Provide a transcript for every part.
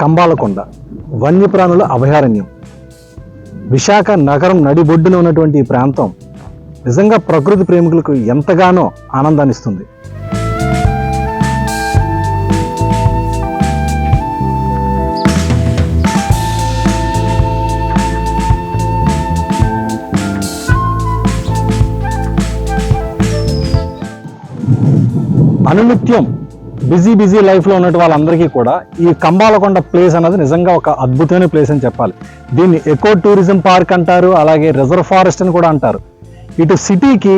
కంబాలకొండ వన్యప్రాణుల అభయారణ్యం. విశాఖ నగరం నడిబొడ్డున ఉన్నటువంటి ఈ ప్రాంతం నిజంగా ప్రకృతి ప్రేమికులకు ఎంతగానో ఆనందాన్నిస్తుంది అనునిత్యం బిజీ బిజీ లైఫ్లో ఉన్నట్టు వాళ్ళందరికీ కూడా ఈ కంబాలకొండ ప్లేస్ అన్నది నిజంగా ఒక అద్భుతమైన ప్లేస్ అని చెప్పాలి. దీన్ని ఎకో టూరిజం పార్క్ అంటారు అలాగే రిజర్వ్ ఫారెస్ట్ అని కూడా అంటారు. ఇటు సిటీకి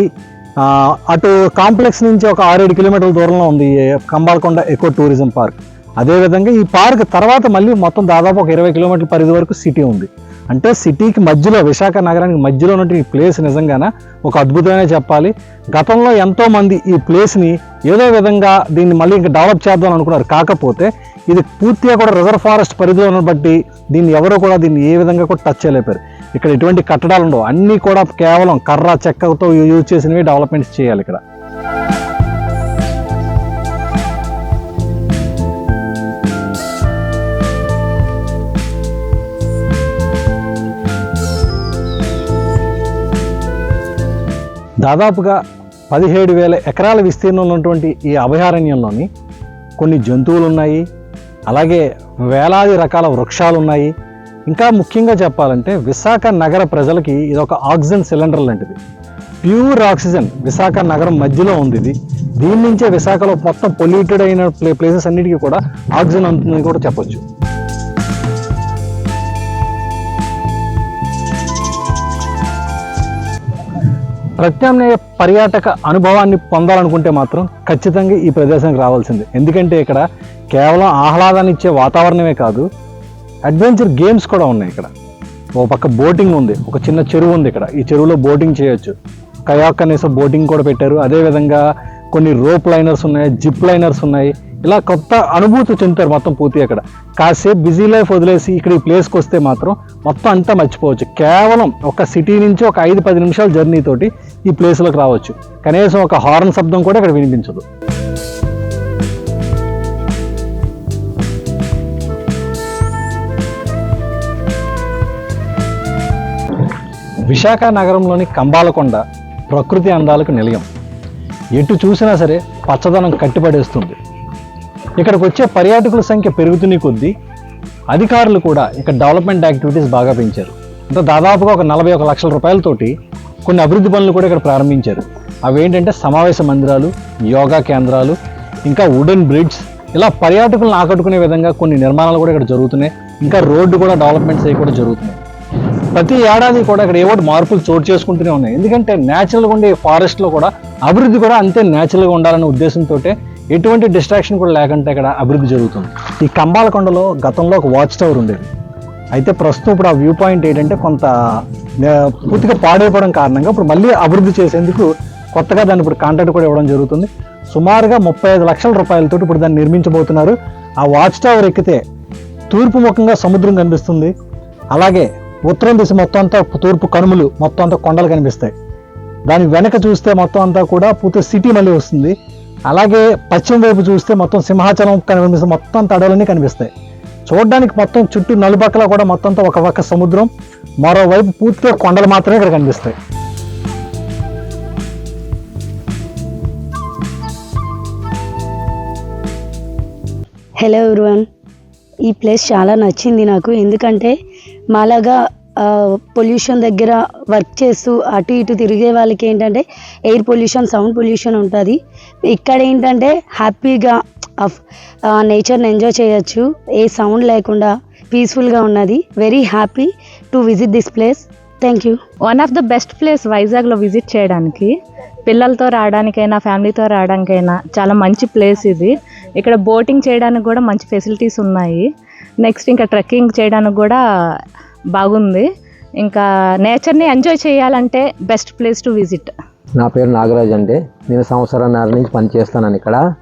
అటు కాంప్లెక్స్ నుంచి ఒక ఆరేడు కిలోమీటర్ల దూరంలో ఉంది ఈ కంబాలకొండ ఎకో టూరిజం పార్క్. అదేవిధంగా ఈ పార్క్ తర్వాత మళ్ళీ మొత్తం దాదాపు ఒక ఇరవై కిలోమీటర్ల పరిధి వరకు సిటీ ఉంది. అంటే సిటీకి మధ్యలో విశాఖ నగరానికి మధ్యలో ఉన్నటువంటి ఈ ప్లేస్ నిజంగానే? ఒక అద్భుతమైన చెప్పాలి. గతంలో ఎంతోమంది ఈ ప్లేస్ని ఏదో విధంగా దీన్ని మళ్ళీ ఇంకా డెవలప్ చేద్దాం అనుకున్నారు. కాకపోతే ఇది పూర్తిగా కూడా రిజర్వ్ ఫారెస్ట్ పరిధిలో బట్టి దీన్ని ఎవరో కూడా దీన్ని ఏ విధంగా కూడా టచ్ చేయలేపారు ఇక్కడ ఎటువంటి కట్టడాలు ఉండవు. అన్నీ కూడా కేవలం కర్ర చెక్కతో యూజ్ చేసినవి డెవలప్మెంట్స్ చేయాలి ఇక్కడ. దాదాపుగా పదిహేడు వేల ఎకరాల విస్తీర్ణంలో ఉన్నటువంటి ఈ అభయారణ్యంలోని కొన్ని జంతువులు ఉన్నాయి అలాగే వేలాది రకాల వృక్షాలు ఉన్నాయి ఇంకా ముఖ్యంగా చెప్పాలంటే విశాఖ నగర ప్రజలకి ఇది ఒక ఆక్సిజన్ సిలిండర్ లాంటిది. ప్యూర్ ఆక్సిజన్ విశాఖ నగరం మధ్యలో ఉంది ఇది. దీని నుంచే విశాఖలో మొత్తం పొల్యూటెడ్ అయిన ప్లే ప్లేసెస్ అన్నిటికీ కూడా ఆక్సిజన్ అందుతుందని కూడా చెప్పొచ్చు. ప్రత్యామ్నాయ పర్యాటక అనుభవాన్ని పొందాలనుకుంటే మాత్రం ఖచ్చితంగా ఈ ప్రదేశానికి రావాల్సిందే. ఎందుకంటే ఇక్కడ కేవలం ఆహ్లాదాన్ని ఇచ్చే వాతావరణమే కాదు అడ్వెంచర్ గేమ్స్ కూడా ఉన్నాయి ఇక్కడ. ఓ పక్క బోటింగ్ ఉంది ఒక చిన్న చెరువు ఉంది ఇక్కడ. ఈ చెరువులో బోటింగ్ చేయొచ్చు. కయాక్ అనేసి బోటింగ్ కూడా పెట్టారు. అదేవిధంగా కొన్ని రోప్ లైనర్స్ ఉన్నాయి జిప్ లైనర్స్ ఉన్నాయి. ఇలా కొత్త అనుభూతి చెందుతారు మొత్తం పూర్తి అక్కడ కాసేపు బిజీ లైఫ్ వదిలేసి ఇక్కడ ఈ ప్లేస్కి వస్తే మాత్రం మొత్తం అంతా మర్చిపోవచ్చు. కేవలం ఒక సిటీ నుంచి ఒక ఐదు పది నిమిషాల జర్నీ తోటి ఈ ప్లేస్లోకి రావచ్చు. కనీసం ఒక హార్న్ శబ్దం కూడా ఇక్కడ వినిపించదు. విశాఖ నగరంలోని కంబాలకొండ ప్రకృతి అందాలకు నిలయం. ఎటు చూసినా సరే పచ్చదనం కట్టిపడేస్తుంది. ఇక్కడికి వచ్చే పర్యాటకుల సంఖ్య పెరుగుతున్న కొద్దీ అధికారులు కూడా ఇక్కడ డెవలప్మెంట్ యాక్టివిటీస్ బాగా పెంచారు. అంటే దాదాపుగా ఒక నలభై ఒక లక్షల రూపాయలతోటి కొన్ని అభివృద్ధి పనులు కూడా ఇక్కడ ప్రారంభించారు. అవి ఏంటంటే సమావేశ మందిరాలు యోగా కేంద్రాలు ఇంకా వుడెన్ బ్రిడ్జ్. ఇలా పర్యాటకులను ఆకట్టుకునే విధంగా కొన్ని నిర్మాణాలు కూడా ఇక్కడ జరుగుతున్నాయి. ఇంకా రోడ్డు కూడా డెవలప్మెంట్స్ అవి కూడా జరుగుతున్నాయి. ప్రతి ఏడాది కూడా ఇక్కడ ఏవో మార్పులు చోటు చేసుకుంటూనే ఉన్నాయి. ఎందుకంటే న్యాచురల్గా ఉండే ఫారెస్ట్లో కూడా అభివృద్ధి కూడా అంతే న్యాచురల్గా ఉండాలనే ఉద్దేశంతో ఎటువంటి డిస్ట్రాక్షన్ కూడా లేకుండా ఇక్కడ అభివృద్ధి జరుగుతుంది. ఈ కంబాలకొండలో గతంలో ఒక వాచ్ టవర్ ఉండేది. అయితే ప్రస్తుతం ఇప్పుడు ఆ వ్యూ పాయింట్ ఏంటంటే కొంత పూర్తిగా పాడైపోవడం కారణంగా ఇప్పుడు మళ్ళీ అభివృద్ధి చేసేందుకు కొత్తగా దాన్ని ఇప్పుడు కాంట్రాక్ట్ కూడా ఇవ్వడం జరుగుతుంది. సుమారుగా ముప్పై ఐదు లక్షల రూపాయలతో ఇప్పుడు దాన్ని నిర్మించబోతున్నారు. ఆ వాచ్ టవర్ ఎక్కితే తూర్పు ముఖంగా సముద్రం కనిపిస్తుంది. అలాగే ఉత్తరం దిశ మొత్తం అంతా తూర్పు కనుమలు మొత్తం అంతా కొండలు కనిపిస్తాయి. దాని వెనక చూస్తే మొత్తం అంతా కూడా పూర్తి సిటీ మళ్ళీ వస్తుంది. అలాగే పశ్చిమ వైపు చూస్తే మొత్తం సింహాచలం కనిపిస్తుంది. మొత్తం తడవలన్నీ కనిపిస్తాయి. చూడడానికి మొత్తం చుట్టూ నలుపక్కల కూడా మొత్తం ఒక పక్క సముద్రం. మరోవైపు పూర్తిగా కొండలు మాత్రమే ఇక్కడ కనిపిస్తాయి. హలో ఎవ్రీవన్ ఈ ప్లేస్ చాలా నచ్చింది నాకు. ఎందుకంటే మాలాగా పొల్యూషన్ దగ్గర వర్క్ చేస్తూ అటు ఇటు తిరిగే వాళ్ళకి ఏంటంటే ఎయిర్ పొల్యూషన్ సౌండ్ పొల్యూషన్ ఉంటుంది. ఇక్కడ ఏంటంటే హ్యాపీగా నేచర్ని ఎంజాయ్ చేయొచ్చు. ఏ సౌండ్ లేకుండా పీస్ఫుల్గా ఉన్నది. Very happy to visit this place thank you one of the best place వైజాగ్లో విజిట్ చేయడానికి పిల్లలతో రావడానికైనా ఫ్యామిలీతో రావడానికైనా చాలా మంచి ప్లేస్ ఇది. ఇక్కడ బోటింగ్ చేయడానికి కూడా మంచి ఫెసిలిటీస్ ఉన్నాయి. నెక్స్ట్ ఇంకా ట్రెక్కింగ్ చేయడానికి కూడా బాగుంది. ఇంకా నేచర్ని ఎంజాయ్ చేయాలంటే బెస్ట్ ప్లేస్ టు విజిట్. నా పేరు నాగరాజ్ అండి. నేను సంవత్సరాన్నర నుంచి పనిచేస్తున్నాను ఇక్కడ.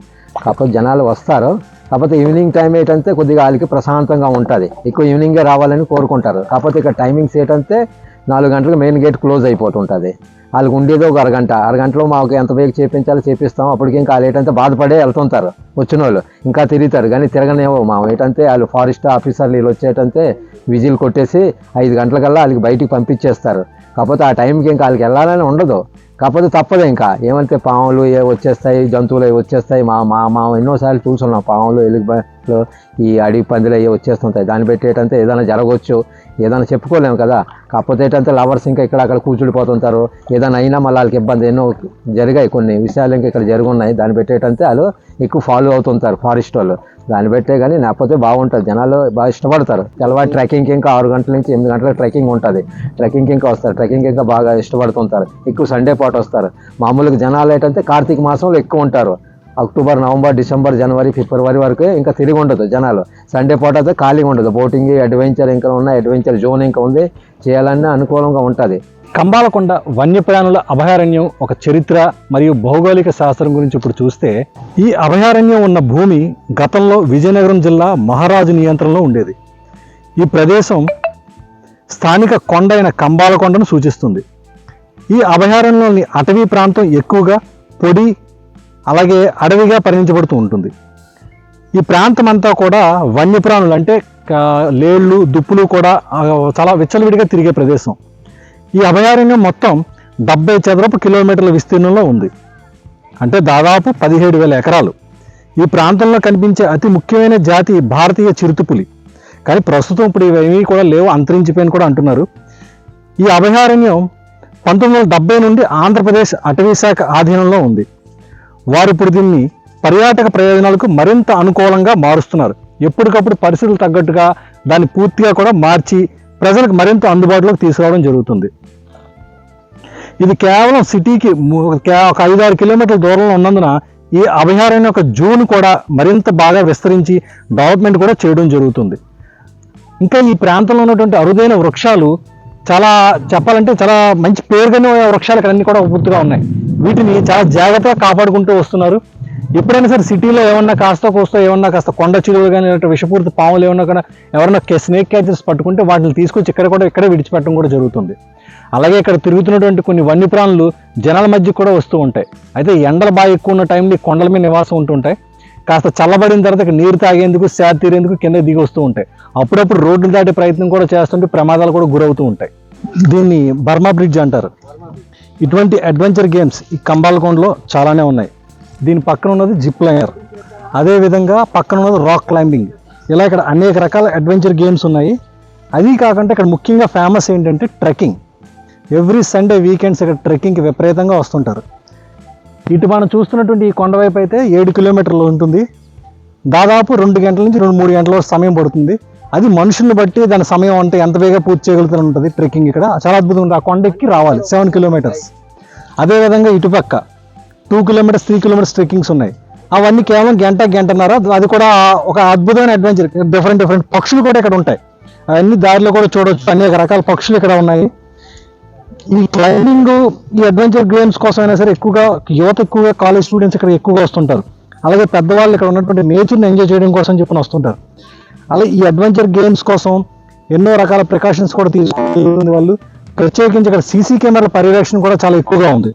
కాకపోతే జనాలు వస్తారు. కాకపోతే ఈవినింగ్ టైం ఏంటంటే కొద్దిగా వాళ్ళకి ప్రశాంతంగా ఉంటుంది. ఎక్కువ ఈవినింగే రావాలని కోరుకుంటారు. కాకపోతే ఇక్కడ టైమింగ్స్ ఏంటంటే నాలుగు గంటలకు మెయిన్ గేట్ క్లోజ్ అయిపోతుంటుంది. వాళ్ళకి ఉండేది ఒక అరగంట. అరగంటలో మాకు ఎంత వేగ చేపించాలో చేపిస్తాం అప్పటికి ఇంకా వాళ్ళు ఏంటంటే బాధపడే వెళ్తుంటారు. వచ్చిన వాళ్ళు ఇంకా తిరుగుతారు. కానీ తిరగనేవో మా. ఏంటంటే వాళ్ళు ఫారెస్ట్ ఆఫీసర్లు వీళ్ళు వచ్చేటంటే విజిల్ కొట్టేసి ఐదు గంటలకల్లా వాళ్ళకి బయటికి పంపించేస్తారు. కాకపోతే ఆ టైంకి ఇంకా వాళ్ళకి వెళ్ళాలని ఉండదు. కాకపోతే తప్పదు ఇంకా. ఏమంటే పాములు ఏ వచ్చేస్తాయి జంతువులు అవి వచ్చేస్తాయి. మా మా మా ఎన్నోసార్లు చూసున్నాం పాములు ఎలుగు ఈ అడవి పందులు అవి వచ్చేస్తుంటాయి. దాన్ని పెట్టేటంటే ఏదైనా జరగవచ్చు. ఏదైనా చెప్పుకోలేము కదా. కాకపోతే ఏంటంటే లవర్స్ ఇంకా ఇక్కడ అక్కడ కూర్చుడిపోతుంటారు. ఏదైనా అయినా మళ్ళీ వాళ్ళకి ఇబ్బంది ఎన్నో జరిగాయి కొన్ని విషయాలు ఇంకా ఇక్కడ జరుగున్నాయి. దాన్ని పెట్టేటంటే వాళ్ళు ఎక్కువ ఫాలో అవుతుంటారు ఫారెస్ట్ వాళ్ళు. దాన్ని పెట్టే కానీ లేకపోతే బాగుంటుంది. జనాలు బాగా ఇష్టపడతారు. తెల్లవారు ట్రెక్కింగ్కి ఇంకా ఆరు గంటల నుంచి ఎనిమిది గంటలకు ట్రెక్కింగ్ ఉంటుంది. ట్రెక్కింగ్కి ఇంకా వస్తారు. ట్రెక్కింగ్ ఇంకా బాగా ఇష్టపడుతుంటారు. ఎక్కువ సండే పాటు వస్తారు. మామూలుగా జనాలు ఏంటంటే కార్తీక మాసంలో ఎక్కువ ఉంటారు. అక్టోబర్ నవంబర్ డిసెంబర్ జనవరి ఫిబ్రవరి వరకు ఇంకా తిరిగి ఉండదు జనాలు. సండే పూట అయితే ఖాళీగా ఉండదు. బోటింగ్ అడ్వెంచర్ ఇంకా ఉన్నాయి. అడ్వెంచర్ జోన్ ఇంకా ఉంది. చేయాలన్నా అనుకూలంగా ఉంటుంది. కంబాలకొండ వన్యప్రాణుల అభయారణ్యం ఒక చరిత్ర మరియు భౌగోళిక శాస్త్రం గురించి ఇప్పుడు చూస్తే ఈ అభయారణ్యం ఉన్న భూమి గతంలో విజయనగరం జిల్లా మహారాజు నియంత్రణలో ఉండేది. ఈ ప్రదేశం స్థానిక కొండ అయిన కంబాలకొండను సూచిస్తుంది. ఈ అభయారణ్యంలోని అటవీ ప్రాంతం ఎక్కువగా పొడి అలాగే అడవిగా పరిగణించబడుతూ ఉంటుంది. ఈ ప్రాంతం అంతా కూడా వన్యప్రాణులు అంటే లేళ్ళు దుప్పులు కూడా చాలా విచ్చలవిడిగా తిరిగే ప్రదేశం. ఈ అభయారణ్యం మొత్తం డెబ్బై చదరపు కిలోమీటర్ల విస్తీర్ణంలో ఉంది. అంటే దాదాపు పదిహేడు వేల ఎకరాలు. ఈ ప్రాంతంలో కనిపించే అతి ముఖ్యమైన జాతి భారతీయ చిరుతుపులి. కానీ ప్రస్తుతం ఇప్పుడు ఇవేమీ కూడా లేవు అంతరించిపోయిన కూడా అంటున్నారు. ఈ అభయారణ్యం పంతొమ్మిది వందల డెబ్బై నుండి ఆంధ్రప్రదేశ్ అటవీ శాఖ ఆధీనంలో ఉంది. వారు ఇప్పుడు దీన్ని పర్యాటక ప్రయోజనాలకు మరింత అనుకూలంగా మారుస్తున్నారు. ఎప్పటికప్పుడు పరిస్థితులు తగ్గట్టుగా దాన్ని పూర్తిగా కూడా మార్చి ప్రజలకు మరింత అందుబాటులోకి తీసుకురావడం జరుగుతుంది. ఇది కేవలం సిటీకి ఒక ఐదు ఆరు కిలోమీటర్ల దూరంలో ఉన్నందున ఈ అభయారణ్యం యొక్క జోన్ కూడా మరింత బాగా విస్తరించి డెవలప్మెంట్ కూడా చేయడం జరుగుతుంది. ఇంకా ఈ ప్రాంతంలో ఉన్నటువంటి అరుదైన వృక్షాలు చాలా చెప్పాలంటే చాలా మంచి పేరుగానే వృక్షాలు ఇక్కడ అన్ని కూడా పూర్తిగా ఉన్నాయి. వీటిని చాలా జాగ్రత్తగా కాపాడుకుంటూ వస్తున్నారు. ఎప్పుడైనా సరే సిటీలో ఏమన్నా కాస్త కోస్త ఏమన్నా కాస్త కొండ చిలువలు కానీ విషపూరిత పాములు ఏమన్నా కానీ ఎవరన్నా స్నేక్ క్యాచర్స్ పట్టుకుంటే వాటిని తీసుకొచ్చి ఇక్కడ కూడా ఇక్కడే విడిచిపెట్టడం కూడా జరుగుతుంది. అలాగే ఇక్కడ తిరుగుతున్నటువంటి కొన్ని వన్యప్రాణులు జనాల మధ్య కూడా వస్తూ ఉంటాయి. అయితే ఎండలు బాగా ఎక్కువ ఉన్న టైంలో ఈ కొండల మీద నివాసం ఉంటుంటాయి కాస్త చల్లబడిన తర్వాత ఇక్కడ నీరు తాగేందుకు సేద తీరేందుకు కింద దిగి వస్తూ ఉంటాయి. అప్పుడప్పుడు రోడ్లు దాటే ప్రయత్నం కూడా చేస్తుంటే ప్రమాదాలు కూడా గురవుతూ ఉంటాయి. దీన్ని బర్మా బ్రిడ్జ్ అంటారు. ఇటువంటి అడ్వెంచర్ గేమ్స్ ఈ కంబాలకొండలో చాలానే ఉన్నాయి. దీని పక్కన ఉన్నది జిప్ లైనర్ అదేవిధంగా పక్కన ఉన్నది రాక్ క్లైంబింగ్ ఇలా ఇక్కడ అనేక రకాల అడ్వెంచర్ గేమ్స్ ఉన్నాయి. అది కాకుండా ఇక్కడ ముఖ్యంగా ఫేమస్ ఏంటంటే ట్రెక్కింగ్ ఎవ్రీ సండే వీకెండ్స్ ఇక్కడ ట్రెక్కింగ్కి విపరీతంగా వస్తుంటారు. ఇటు మనం చూస్తున్నటువంటి ఈ కొండవైపు అయితే ఏడు కిలోమీటర్లు ఉంటుంది. దాదాపు రెండు గంటల నుంచి రెండు మూడు గంటల వరకు సమయం పడుతుంది. అది మనుషుల్ని బట్టి దాని సమయం అంటే ఎంత వేగా పూర్తి చేయగలుగుతూ ఉంటుంది. ట్రెక్కింగ్ ఇక్కడ. చాలా అద్భుతంగా ఉంటుంది ఆ కొండెక్కి రావాలి. సెవెన్ కిలోమీటర్స్ అదేవిధంగా ఇటుపక్క two kilometres three kilometres treckings ఉన్నాయి. అవన్నీ కేవలం గంట గంటన్నర. అది కూడా ఒక అద్భుతమైన అడ్వెంచర్ డిఫరెంట్ డిఫరెంట్ పక్షులు కూడా ఇక్కడ ఉంటాయి. అవన్నీ దారిలో కూడా చూడవచ్చు అనేక రకాల పక్షులు ఇక్కడ ఉన్నాయి. ఈ క్లైంబింగ్ ఈ అడ్వెంచర్ గేమ్స్ కోసం అయినా సరే ఎక్కువగా యువత ఎక్కువగా కాలేజ్ స్టూడెంట్స్ ఇక్కడ ఎక్కువగా వస్తుంటారు. అలాగే పెద్దవాళ్ళు ఇక్కడ ఉన్నటువంటి నేచర్ని ఎంజాయ్ చేయడం కోసం చెప్పి వస్తుంటారు. అలాగే ఈ అడ్వెంచర్ గేమ్స్ కోసం ఎన్నో రకాల ప్రికాషన్స్ కూడా తీసుకుంటుంది వాళ్ళు. ప్రత్యేకించి ఇక్కడ సీసీ కెమెరాల పర్యవేక్షణ కూడా చాలా ఎక్కువగా ఉంది.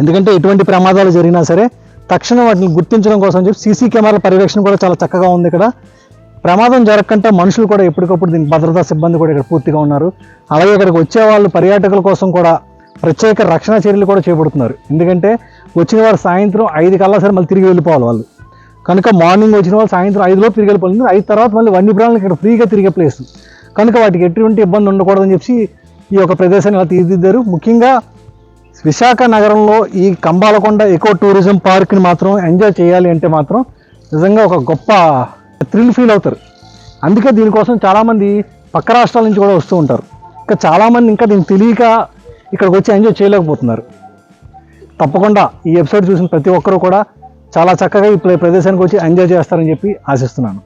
ఎందుకంటే ఎటువంటి ప్రమాదాలు జరిగినా సరే తక్షణం వాటిని గుర్తించడం కోసం చెప్పి సీసీ కెమెరాల పర్యవేక్షణ కూడా చాలా చక్కగా ఉంది ఇక్కడ. ప్రమాదం జరగకుండా మనుషులు కూడా ఎప్పటికప్పుడు దీని భద్రతా సిబ్బంది కూడా ఇక్కడ పూర్తిగా ఉన్నారు. అలాగే ఇక్కడికి వచ్చే వాళ్ళు పర్యాటకుల కోసం కూడా ప్రత్యేక రక్షణ చర్యలు కూడా చేపడుతున్నారు. ఎందుకంటే వచ్చిన వారు సాయంత్రం ఐదు కల్లా సరే మళ్ళీ తిరిగి వెళ్ళిపోవాలి వాళ్ళు. కనుక మార్నింగ్ వచ్చిన వాళ్ళు సాయంత్రం ఐదులో తిరిగి వెళ్ళిపోయింది ఐదు తర్వాత మళ్ళీ వన్యప్రాణులు ఇక్కడ ఫ్రీగా తిరిగే ప్లేస్ కనుక వాటికి ఎటువంటి ఇబ్బంది ఉండకూడదని చెప్పి ఈ యొక్క ప్రదేశాన్ని ఇలా తీర్చిదిద్దారు. ముఖ్యంగా విశాఖ నగరంలో ఈ కంబాలకొండ ఎకో టూరిజం పార్క్ని మాత్రం ఎంజాయ్ చేయాలి అంటే మాత్రం నిజంగా ఒక గొప్ప థ్రిల్ ఫీల్ అవుతారు. అందుకే దీనికోసం చాలామంది పక్క రాష్ట్రాల నుంచి కూడా వస్తూ ఉంటారు. ఇంకా చాలామంది ఇంకా దీనికి తెలియక ఇక్కడికి వచ్చి ఎంజాయ్ చేయలేకపోతున్నారు. తప్పకుండా ఈ ఎపిసోడ్ చూసిన ప్రతి ఒక్కరూ కూడా చాలా చక్కగా ఇప్పుడు ప్రదేశానికి వచ్చి ఎంజాయ్ చేస్తారని చెప్పి ఆశిస్తున్నాను.